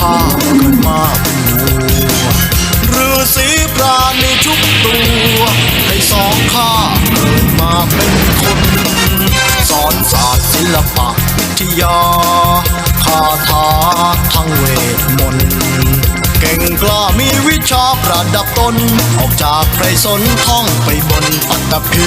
ข้าเกิดมาเป็นหรือสีพรานในทุกตัวให้สองข้าเกิดมาเป็นคนสอนศาสตร์ศิลปะวิทยาคาถาทั้งเวทมนต์เก่งกล้ามีวิชาประดับตน ออกจากใครสนท่องไปบนปัตตภี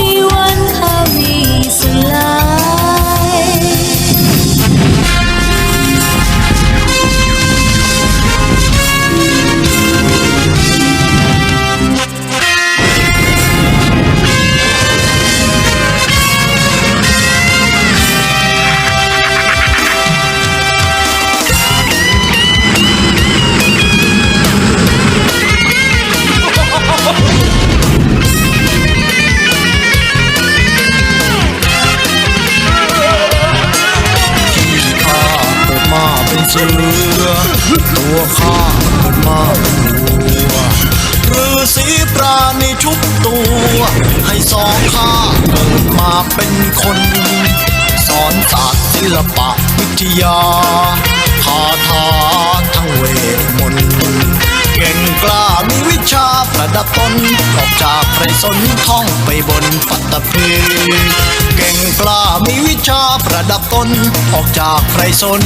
ดว เสือ ตัวข้าเกิดมาเป็นวัวฤาษีปราณีชุบตัว ให้สองข้าเกิดมาเป็นคน สอนศาสตร์ศิลปะวิทยาคาถาทั้งเวทมนต์เก่งกล้ามีวิชาประดับตนออกจากไรสนท่องไปบนปัตตภี ดับตนออกจากไพรสน